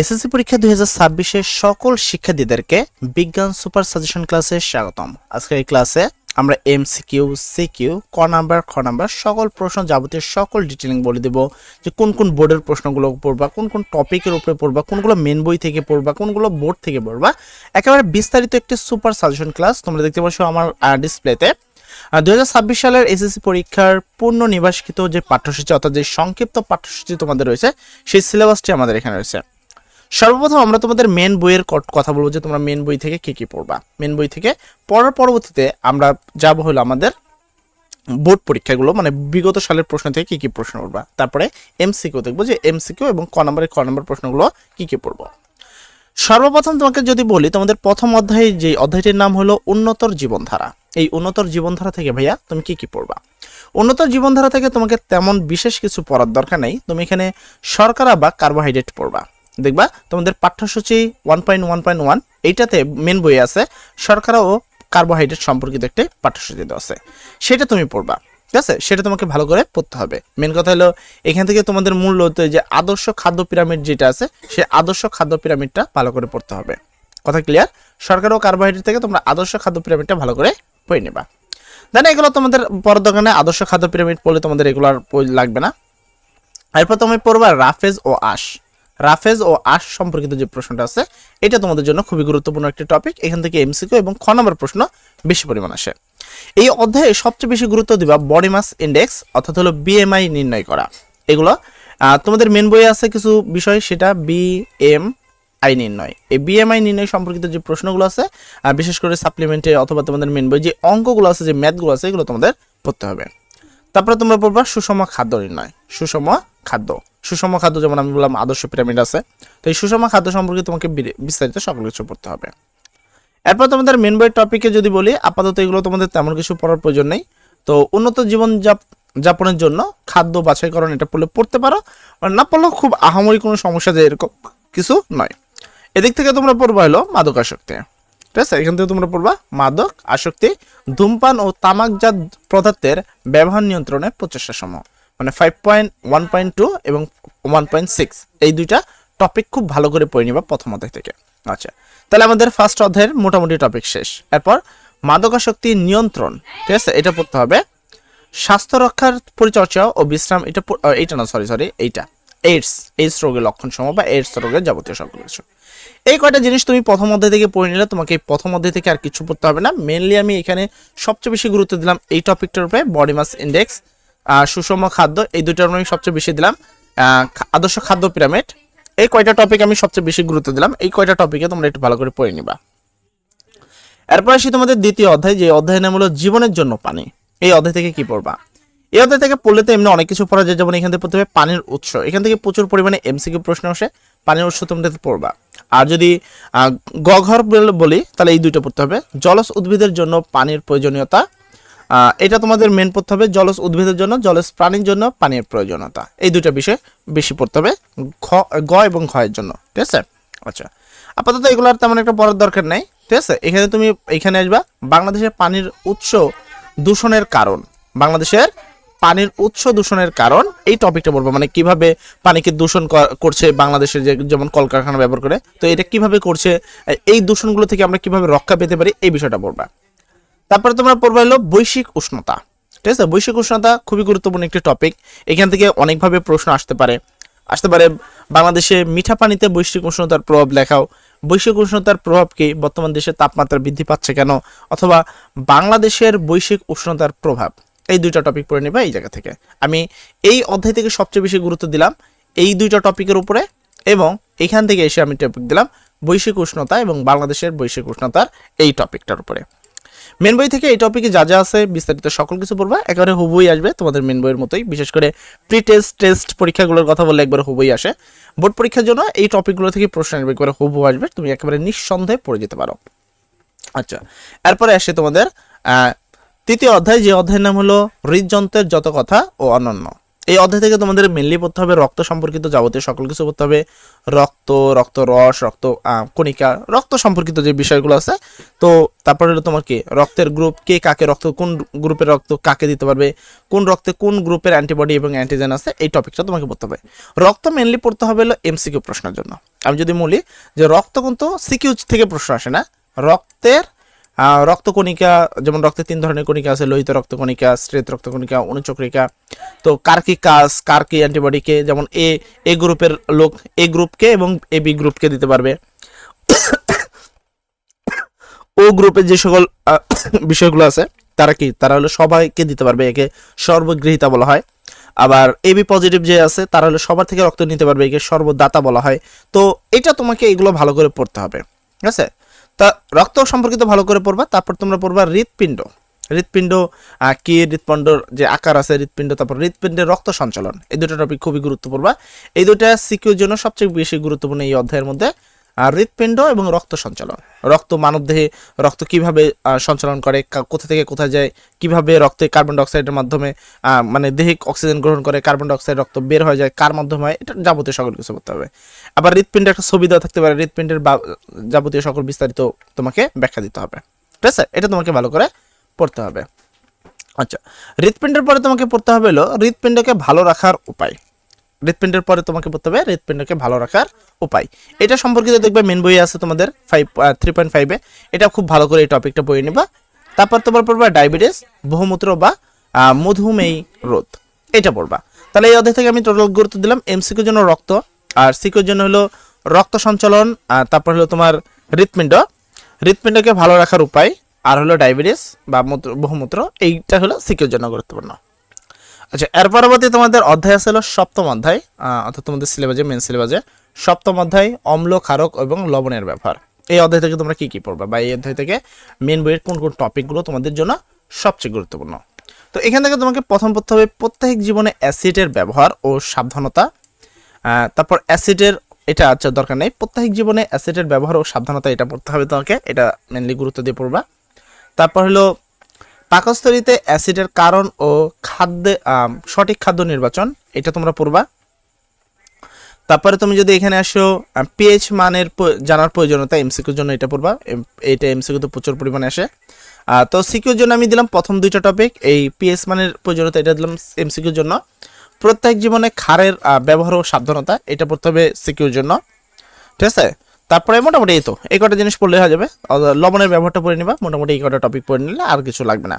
SSC পরীক্ষা দুই হাজার সকল শিক্ষার্থীদেরকে বিজ্ঞান সুপার সাজেশন ক্লাসে স্বাগতম। আজকের এই ক্লাসে আমরা এমসিকিউ, সিকিউ, ক নাম্বার, খ নাম্বার সকল প্রশ্ন যাবতীয় সকল ডিটেলিং বলে দেব যে কোন কোন বোর্ডের প্রশ্নগুলো পড়বা, কোন কোন টপিকের উপরে পড়বা, কোনগুলো মেন বই থেকে পড়বা, কোনগুলো বোর্ড থেকে পড়বা। একেবারে বিস্তারিত একটি সুপার সাজেশন ক্লাস তোমরা দেখতে পাচ্ছ আমার ডিসপ্লেতে দু ছাব্বিশ সালের এসএসসি পরীক্ষার পূর্ণ নিবাসকৃত যে পাঠ্যসূচি, অর্থাৎ যে সংক্ষিপ্ত পাঠ্যসূচি তোমাদের রয়েছে, সেই সিলেবাসটি আমাদের এখানে রয়েছে। সর্বপ্রথম আমরা তোমাদের মেন বইয়ের কথা বলব যে তোমরা মেন বই থেকে কি কি পড়বা। মেন বই থেকে পড়ার পরবর্তীতে আমরা যাব হলো আমাদের বোর্ড পরীক্ষাগুলো মানে বিগত সালের প্রশ্ন থেকে কি কি প্রশ্ন পড়বা। তারপরে এমসিকিউ দেখব যে এমসিকিউ এবং ক নম্বরের ক নম্বর প্রশ্নগুলো কি কি পড়ব। সর্বপ্রথম তোমাকে যদি বলি, তোমাদের প্রথম অধ্যায়ে যে অধ্যায়টির নাম হলো উন্নতর জীবনধারা। এই উন্নতর জীবনধারা থেকে ভাইয়া তুমি কি কি পড়বা? উন্নতর জীবনধারা থেকে তোমাকে তেমন বিশেষ কিছু পড়ার দরকার নেই। তুমি এখানে শর্করা বা কার্বোহাইড্রেট পড়বা। দেখবা, তোমাদের পাঠ্যসূচি one point one point one এইটাতে মেন বই আছে শর্করা ও কার্বোহাইড্রেট সম্পর্কিত একটি পাঠ্যসূচি দেওয়া আছে। সেটা তুমি পড়বা, ঠিক আছে? সেটা তোমাকে ভালো করে পড়তে হবে। মেন কথা হলো, এখান থেকে তোমাদের মূল হতো যে আদর্শ খাদ্য পিরামিড যেটা আছে সেই আদর্শ খাদ্য পিরামিডটা ভালো করে পড়তে হবে। কথা ক্লিয়ার সরকার ও কার্বোহাইড্রেট থেকে তোমরা আদর্শ খাদ্য পিরামিডটা ভালো করে পড়ে নেবা। দেন এগুলো তোমাদের পরের দোকানে আদর্শ খাদ্য পিরামিড পড়লে তোমাদের এগুলো আর লাগবে না। এরপর তুমি পড়বা রাফেজ ও আশ। রাফেজ ও আশ সম্পর্কিত যে প্রশ্নটা আছে, এটা তোমাদের জন্য খুবই গুরুত্বপূর্ণ একটি টপিক এখান থেকে এমসিকিউ এবং খ নম্বর প্রশ্ন বেশি পরিমাণ আসে। এই অধ্যায়ে সবচেয়ে বেশি গুরুত্ব দিবা বডি মাস ইন্ডেক্স অর্থাৎ হলো বিএমআই নির্ণয় করা। এগুলো তোমাদের মেন বইয়ে আছে কিছু বিষয়, সেটা বিএম আই নির্ণয়। এই বিএমআই নির্ণয় সম্পর্কিত যে প্রশ্নগুলো আছে বিশেষ করে সাপ্লিমেন্টে অথবা তোমাদের মেন বই যে অঙ্কগুলো আছে, যে ম্যাথগুলো আছে, এগুলো তোমাদের পড়তে হবে। তারপরে তোমরা পড়বা সুষম খাদ্য নির্ণয়। সুষম খাদ্য। সুষম খাদ্য যেমন আমি বললাম আদর্শ পিরামিড আছে। তো এই সুষম খাদ্য সম্পর্কে তোমাকে বিস্তারিত সকল কিছু পড়তে হবে। এরপর তোমাদের মেন বইয়ের টপিকে যদি বলি, আপাতত এগুলো তোমাদের তেমন কিছু পড়ার প্রয়োজন নেই। তো উন্নত জীবন যাপ- যাপনের জন্য খাদ্য বাছাইকরণ এটা পড়লে পড়তে পারো। না পড়লেও খুব আহামরি কোনো সমস্যা যে এরকম কিছু নয়। এদিক থেকে তোমরা পড়বা হলো মাদক আসক্তি। ঠিক আছে? এখান থেকে তোমরা পড়বা মাদক আসক্তি, ধূমপান ও তামাকজাত পদার্থের ব্যবহার নিয়ন্ত্রণের প্রচেষ্টা সমূহ মানে five point one point two এবং ওয়ান পয়েন্ট সিক্স এই দুইটা টপিক খুব ভালো করে পড়ে নিবা প্রথম অধ্যায় থেকে। আচ্ছা তাহলে আমাদের ফার্স্ট অধ্যায়ের মোটামুটি টপিক শেষ। এরপর মাদকাসক্তি নিয়ন্ত্রণ, ঠিক আছে? এটা পড়তে হবে। স্বাস্থ্য রক্ষার পরিচর্যা ও বিশ্রাম, এটা এইটা না সরি সরি এইটা। এইডস এইডস রোগের লক্ষণ সমূহ বা এইডস রোগের যাবতীয় সকল কিছু। এই কয়টা জিনিস তুমি প্রথম অধ্যায় থেকে পড়ে নিলে, তোমাকে প্রথম অধ্যায় থেকে আর কিছু পড়তে হবে না। মেনলি আমি এখানে সবচেয়ে বেশি গুরুত্ব দিলাম এই টপিকটার উপরে বডি মাস ইন্ডেক্স সুষম খাদ্য, এই উপরে আমি সবচেয়ে বেশি দিলাম। আদর্শ খাদ্য পিরামিড। এই কয়টা টপিক আমি সবচেয়ে বেশি গুরুত্ব দিলাম। এই কয়টা টপিকে তোমরা একটু ভালো করে পড়ে নিবা। এরপর আসি তোমাদের দ্বিতীয় অধ্যায়, যে অধ্যায় নাম হলো জীবনের জন্য পানি। এই অধ্যায় থেকে কি পড়বা? এই অধ্যায় থেকে পড়লে তো এমনি অনেক কিছু পড়া যায়। যেমন এখান থেকে হবে পানির উৎস। এখান থেকে প্রচুর পরিমাণে এমসিকিউ প্রশ্ন আসে। পানির উৎস তোমরা পড়বা। আর যদি গঘর বল- তাহলে এই দুইটা পড়তে হবে। জলজ উদ্ভিদের জন্য পানির প্রয়োজনীয়তা এটা তোমাদের মেন পড়তে হবে জলজ উদ্ভিদের জন্য, জলজ প্রাণীর জন্য, পানির প্রয়োজনীয়তা। এই দুইটা বিষয় বেশি পড়তে হবে ঘ, গ এবং ঘয়ের জন্য, ঠিক আছে? আচ্ছা। আপাতত এগুলো আর তেমন একটা পড়ার দরকার নেই, ঠিক আছে? এখানে তুমি, এখানে আসবা, বাংলাদেশের পানির উৎস দূষণের কারণ। বাংলাদেশের পানির উৎস দূষণের কারণ, এই টপিকটা বলব মানে কীভাবে পানিকে দূষণ করছে বাংলাদেশের যে, যেমন কলকারখানা ব্যবহার করে, তো এটা কীভাবে করছে, এই দূষণগুলো থেকে আমরা কীভাবে রক্ষা পেতে পারি, এই বিষয়টা বলবা। তারপরে তোমরা পড়বে হলো বৈশ্বিক উষ্ণতা। ঠিক আছে? বৈশ্বিক উষ্ণতা খুবই গুরুত্বপূর্ণ একটি টপিক এখান থেকে অনেকভাবে প্রশ্ন আসতে পারে। আসতে পারে, বাংলাদেশে মিঠা পানিতে বৈশ্বিক উষ্ণতার প্রভাব লেখাও বৈশ্বিক উষ্ণতার প্রভাব কি? বর্তমান দেশে তাপমাত্রা বৃদ্ধি পাচ্ছে কেন? অথবা বাংলাদেশের বৈশ্বিক উষ্ণতার প্রভাব? এই দুইটা টপিক পড়ে নেবে এই জায়গা থেকে। আমি এই অধ্যায় থেকে সবচেয়ে বেশি গুরুত্ব দিলাম এই দুইটা টপিকের উপরে এবং এখান থেকে এসে আমি টপিক দিলাম বৈশ্বিক উষ্ণতা এবং বাংলাদেশের বৈশ্বিক উষ্ণতার এই টপিকটার উপরে। মেন বই থেকে এই টপিকে যা যা আছে, বিস্তারিত সকল কিছু পড়বা একেবারে হুবই আসবে তোমাদের মেন বইয়ের মতোই। বিশেষ করে প্রি টেস্ট টেস্ট পরীক্ষাগুলোর কথা বললে একবার হুবই আসে। বোর্ড পরীক্ষার জন্য এই টপিকগুলো থেকে প্রশ্ন আসবে, একবারে হুবু আসবে, তুমি একেবারে নিঃসন্দেহে পড়ে যেতে পারো। আচ্ছা এরপরে আসে তোমাদের তৃতীয় অধ্যায়, যে অধ্যায়ের নাম হলো হৃদযন্ত্রের যত কথা ও অনন্য। এই অধ্যায় থেকে তোমাদের মেনলি পড়তে হবে রক্ত সম্পর্কিত যাবতীয় সকল কিছু পড়তে হবে। রক্ত রক্ত রস, রক্ত কণিকা, রক্ত সম্পর্কিত যে বিষয়গুলো আছে। তো তারপরে হলো তোমার কি? রক্তের গ্রুপ কে কাকে রক্ত, কোন গ্রুপের রক্ত কাকে দিতে পারবে? কোন রক্তে কোন গ্রুপের অ্যান্টিবডি এবং অ্যান্টিজেন আছে? এই টপিকটা তোমাকে পড়তে হবে। রক্ত মেনলি পড়তে হবে হলো এমসিকিউ প্রশ্নের জন্য। আমি যদি বলি যে রক্ত কিন্তু সিকিউ থেকে প্রশ্ন আসে না। রক্তের রক্তকণিকা, যেমন রক্তে তিন ধরনের কণিকা আছে, লোহিত রক্তকণিকা শ্বেত রক্তকণিকা, অনুচক্রিকা। তো কার কি কাজ কার কি অ্যান্টিবডিকে, যেমন এ এ গ্রুপের লোক, এ গ্রুপকে এবং এ বি গ্রুপকে দিতে পারবে। ও গ্রুপের যে সকল বিষয়গুলো আছে, তারা কি? তারা হলো সবাইকে দিতে পারবে, একে সর্বগৃহীতা বলা হয়। আবার এবি পজিটিভ যে আছে, তারা হলো সবার থেকে রক্ত নিতে পারবে, একে সর্বদাতা বলা হয়। তো এটা তোমাকে এগুলো ভালো করে পড়তে হবে। ঠিক আছে? তা রক্ত সম্পর্কিত ভালো করে পড়বা, তারপর তোমরা পড়বা হৃৎপিণ্ড। হৃৎপিণ্ড কি হৃৎপিণ্ডর যে আকার আছে, হৃৎপিণ্ড, তারপর হৃৎপিণ্ডের রক্ত সঞ্চালন। এই দুটো টপিক খুবই গুরুত্বপূর্ণ। এই দুটা সিকিউর জন্য সবচেয়ে বেশি গুরুত্বপূর্ণ এই অধ্যায়ের মধ্যে। আর হৃৎপিণ্ড এবং রক্ত সঞ্চালন। রক্ত মানবদেহে রক্ত কীভাবে সঞ্চালন করে কোথা থেকে কোথায় যায়, কীভাবে রক্তে কার্বন ডাইঅক্সাইডের মাধ্যমে মানে দেহে অক্সিজেন গ্রহণ করে কার্বন ডাইঅক্সাইড রক্ত বের হয়ে যায়, কার মাধ্যমে হয়, এটা যাবতীয় সকল কিছু করতে হবে। আবার হৃৎপিণ্ডের একটা ছবি দেওয়া থাকতে পারে, হৃৎপিণ্ডের যাবতীয় সকল বিস্তারিত তোমাকে ব্যাখ্যা দিতে হবে। ঠিক আছে? এটা তোমাকে ভালো করে পড়তে হবে। আচ্ছা হৃৎপিণ্ডের পরে তোমাকে পড়তে হবে হলো, হৃৎপিণ্ডকে ভালো রাখার উপায়। হৃৎপিণ্ডের পরে তোমাকে পড়তে হবে হৃৎপিণ্ডকে ভালো রাখার উপায়। এটা সম্পর্কিত দেখবে মেন বই আছে তোমাদের ফাইভ থ্রি পয়েন্ট ফাইভে এটা খুব ভালো করে এই টপিকটা বই নেবা। তারপর তোমার পড়বা ডায়াবেটিস বহুমূত্র বা মধুমেহী রোধ। এটা পড়বা। তাহলে এই অধ্যায় থেকে আমি টোটাল গুরুত্ব দিলাম এমসিকিউর জন্য রক্ত। আর সিকিউর জন্য হলো রক্ত সঞ্চালন, আর তারপর হলো তোমার হৃৎপিণ্ড হৃৎপিণ্ডকে ভালো রাখার উপায়, আর হলো ডায়াবেটিস বা মূত্র বহুমূত্র। এইটা হলো সিকিউর জন্য গুরুত্বপূর্ণ। আচ্ছা এর পরবর্তী তোমাদের অধ্যায় আছে হলো সপ্তম অধ্যায় অর্থাৎ তোমাদের সিলেবাসে মেন সিলেবাসে সপ্তম অধ্যায়, অম্ল, ক্ষারক এবং লবণের ব্যবহার। এই অধ্যায় থেকে তোমরা কি কি পড়বে বা এই অধ্যায় থেকে মেন বইয়ের কোন কোন টপিকগুলো তোমাদের জন্য সবচেয়ে গুরুত্বপূর্ণ? তো এখান থেকে তোমাকে প্রথম পড়তে হবে প্রত্যেক জীবনে অ্যাসিডের ব্যবহার ও সাবধানতা। তারপর অ্যাসিডের এটা আচ্ছা দরকার নেই। প্রত্যেক জীবনে অ্যাসিডের ব্যবহার ও সাবধানতা এটা পড়তে হবে তোমাকে। এটা মেনলি গুরুত্ব দিয়ে পড়বা। তারপর হলো পাকস্থলীতে অ্যাসিডের কারণ ও খাদ্যে সঠিক খাদ্য নির্বাচন, এটা তোমরা পড়বা। তারপরে তুমি যদি এখানে আসো পিএইচ মানের জানার প্রয়োজনীয়তা এমসিকিউর জন্য এটা পড়বা। এম- এইটা এমসিকিউ তো প্রচুর পরিমাণে আসে। তো সিকিউর জন্য আমি দিলাম প্রথম দুইটা টপিক এই পিএইচ মানের প্রয়োজনীয়তা এটা দিলাম এমসিকিউর জন্য। প্রত্যেক জীবনে খারের ব্যবহার ও সাবধানতা, এটা পড়তে হবে সিকিউর জন্য। ঠিক আছে? তারপরে মোটামুটি এই তো, এই কটা জিনিস পড়লে হয়ে যাবে। লবণের ব্যবহারটা পড়ে নিবা, মোটামুটি এই কটা টপিক পড়ে নিলে আর কিছু লাগবে না।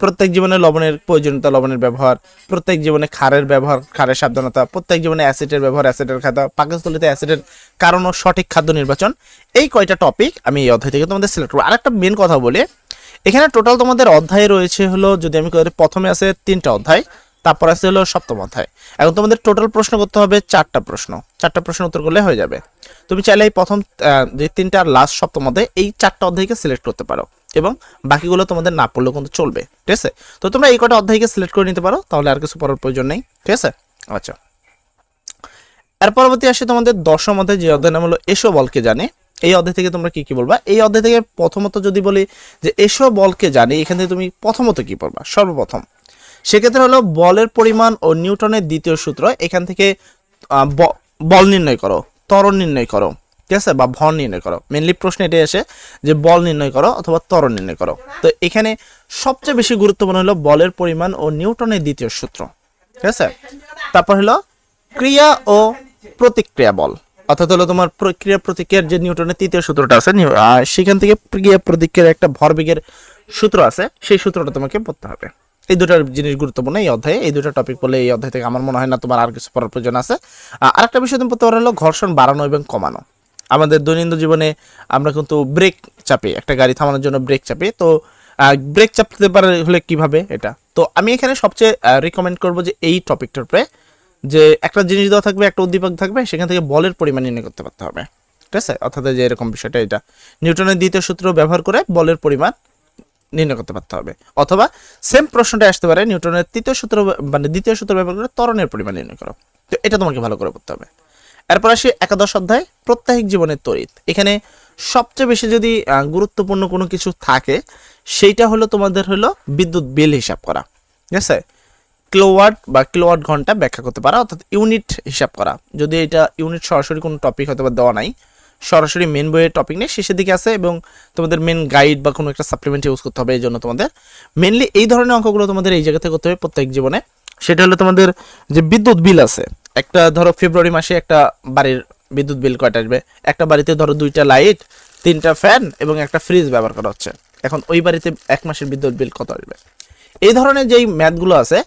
প্রত্যেক জীবনে লবণের প্রয়োজনীয়তা, লবণের ব্যবহার, প্রত্যেক জীবনে খারের ব্যবহার খারের সাবধানতা, প্রত্যেক জীবনে অ্যাসিডের ব্যবহার, অ্যাসিডের খাতা পাকস্থলিতে অ্যাসিডের কারণ ও সঠিক খাদ্য নির্বাচন। এই কয়টা টপিক আমি এই অধ্যায় থেকে তোমাদের সিলেক্ট করব। আরেকটা মেন কথা বলি, এখানে টোটাল তোমাদের অধ্যায় রয়েছে হলো, যদি আমি প্রথমে আছে তিনটা অধ্যায়। তারপর আছে হলো সপ্তম অধ্যায়। এখন তোমাদের টোটাল প্রশ্ন করতে হবে চারটা প্রশ্ন। চারটা প্রশ্ন উত্তর করলে হয়ে যাবে। তুমি চাইলে এই প্রথম যে তিনটা আর লাস্ট সপ্তম অধ্যায়, এই চারটা অধ্যায়কে সিলেক্ট করতে পারো। এবং বাকিগুলো তোমাদের না পড়লেও কিন্তু চলবে। ঠিক আছে? তো তোমরা এই কটা অধ্যায়কে সিলেক্ট করে নিতে পারো, তাহলে আর কিছু পড়ার প্রয়োজন নেই। ঠিক আছে? আচ্ছা। এর পরবর্তী আসে তোমাদের দশম অধ্যায়, যে অধ্যায় নাম হলো এসো বলকে জানে। এই অধ্যায় থেকে তোমরা কি কি বলবা? এই অধ্যায় থেকে প্রথমত যদি বলি যে এসো বলকে জানি, এখান থেকে তুমি প্রথমত কি পড়বা? সর্বপ্রথম। সেক্ষেত্রে হলো বলের পরিমাণ ও নিউটনের দ্বিতীয় সূত্র, এখান থেকে বল নির্ণয় করো, ত্বরণ নির্ণয় করো, ঠিক আছে? বা ভর নির্ণয় করো। মেনলি প্রশ্ন এটাই আসে যে বল নির্ণয় করো অথবা ত্বরণ নির্ণয় করো। তো এখানে সবচেয়ে বেশি গুরুত্বপূর্ণ হলো বলের পরিমাণ ও নিউটনের দ্বিতীয় সূত্র, ঠিক আছে? তারপর হলো ক্রিয়া ও প্রতিক্রিয়া বল, অর্থাৎ হলো তোমার প্রক্রিয়া প্রতিক্রিয়ার যে নিউটনের তৃতীয় সূত্রটা আছে সেখান থেকে ক্রিয়া প্রতিক্রিয়ার একটা ভরবেগের সূত্র আছে, সেই সূত্রটা তোমাকে পড়তে হবে। এই দুটো জিনিস গুরুত্বপূর্ণ এই অধ্যায়ে। এই দুটো টপিক বলে এই অধ্যায় থেকে আমার মনে হয় না তোমার আর কিছু পড়ার প্রয়োজন আছে। আহ, আরেকটা বিষয় তুমি পড়তে পারো হলো ঘর্ষণ বাড়ানো এবং কমানো। আমাদের দৈনন্দিন জীবনে আমরা কিন্তু ব্রেক চাপি একটা গাড়ি থামানোর জন্য ব্রেক চাপি তো ব্রেক চাপতে পারে হলে কীভাবে এটা? তো আমি এখানে সবচেয়ে রিকমেন্ড করব যে এই টপিকটার উপরে যে একটা জিনিস দেওয়া থাকবে একটা উদ্দীপক থাকবে সেখান থেকে বলের পরিমাণ নির্ণয় করতে পারতে হবে। ঠিক আছে? অর্থাৎ যে এরকম বিষয়টা এটা। নিউটনের দ্বিতীয় সূত্র ব্যবহার করে বলের পরিমাণ নির্ণয় করতে পারতে হবে। অথবা সেম প্রশ্নটা আসতে পারে, নিউটনের তৃতীয় সূত্র মানে দ্বিতীয় সূত্র ব্যবহার করে ত্বরণের পরিমাণ নির্ণয় করো। তো এটা তোমাকে ভালো করে পড়তে হবে। এরপর আসি একাদশ অধ্যায়, প্রত্যাহিক জীবনের তড়িৎ। এখানে সবচেয়ে বেশি যদি গুরুত্বপূর্ণ কোনো কিছু থাকে, সেইটা হলো তোমাদের হলো বিদ্যুৎ বিল হিসাব করা। ঠিক আছে? কিলোওয়াট বা কিলোওয়াট ঘণ্টা ব্যাখ্যা করতে পারা, অর্থাৎ ইউনিট হিসাব করা। যদি এটা ইউনিট সরাসরি কোনো টপিক হয়তো বা দেওয়া নাই সরাসরি মেন বইয়ের টপিক নেই শেষের দিকে আছে এবং তোমাদের মেন গাইড বা কোনো একটা সাপ্লিমেন্ট ইউজ করতে হবে, এই জন্য তোমাদের মেনলি এই ধরনের অঙ্কগুলো তোমাদের এই জায়গাতে করতে হবে প্রত্যেক জীবনে। সেটা হলো তোমাদের যে বিদ্যুৎ বিল আছে, একটা ধরো ফেব্রুয়ারি মাসে একটা বাড়ির বিদ্যুৎ বিল কয়টা আসবে? একটা বাড়িতে ধরো দুইটা লাইট তিনটা ফ্যান এবং একটা ফ্রিজ ব্যবহার করা হচ্ছে। এখন ওই বাড়িতে এক মাসের বিদ্যুৎ বিল কত আসবে? এই ধরনের যেই ম্যাথগুলো আছে,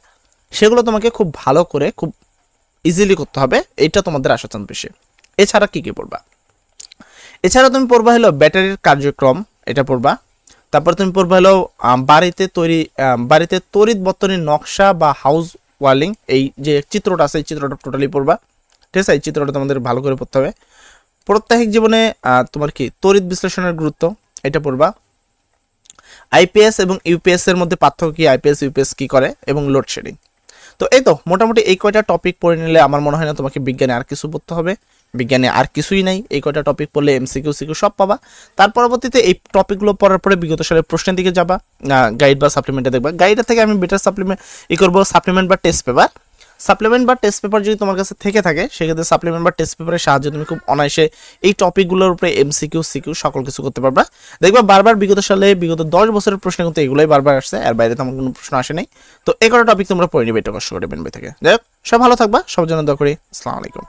সেগুলো তোমাকে খুব ভালো করে খুব ইজিলি করতে হবে, এইটা তোমাদের আশা চান বেশি। এছাড়া কি কি পড়বা? এছাড়া তুমি পড়বা হলো ব্যাটারির কার্যক্রম, এটা পড়বা। তারপর তুমি পড়বা হলো বাড়িতে তৈরি বাড়িতে তড়িৎ বর্তনীর নকশা বা হাউস ওয়ালিং এই যে চিত্রটা আছে, এই চিত্রটা টোটালি পড়বা। ঠিক আছে? এই চিত্রটা তোমাদের ভালো করে পড়তে হবে। প্রত্যাহিক জীবনে তোমার কি তড়িৎ বিশ্লেষণের গুরুত্ব, এটা পড়বা। আইপিএস এবং ইউপিএস এর মধ্যে পার্থক্য কি? আইপিএস ইউপিএস কি করে? এবং লোডশেডিং তো এই তো, মোটামুটি এই কয়টা টপিক পড়ে নিলে আমার মনে হয় না তোমাকে বিজ্ঞানে আর কিছু পড়তে হবে। বিজ্ঞানে আর কিছুই নাই। এই কয়টা টপিক পড়লে এমসিকিউ সিকিউ সব পাবা। তার পরবর্তীতে এই টপিকগুলো পড়ার পরে বিগত সালের প্রশ্নের দিকে যাবা। গাইড বা সাপ্লিমেন্টে দেখবা। গাইডের থেকে আমি বেটার সাপ্লিমেন্ট ই করব সাপ্লিমেন্ট বা টেস্ট পেপার সাপ্লিমেন্ট বা টেস্ট পেপার যদি তোমার কাছে থেকে থাকে, সেক্ষেত্রে সাপ্লিমেন্ট বা টেস্ট পেপারের সাহায্যে তুমি খুব অনায়াসে এই টপিকগুলোর উপরে এমসিকিউ সিকিউ সকল কিছু করতে পারবা। দেখবা বারবার বিগত সালে বিগত দশ বছরের প্রশ্ন কিন্তু এগুলোই বারবার আসছে আর বাইরে তেমন কোনো প্রশ্ন আসে নাই। তো এই কটা টপিক তোমরা পড়ে নিবে, এটা কষ্ট করে বেনবে থেকে। যাই হোক সব ভালো থাকবা, সবার জন্য দোয়া করি। আসসালামু আলাইকুম।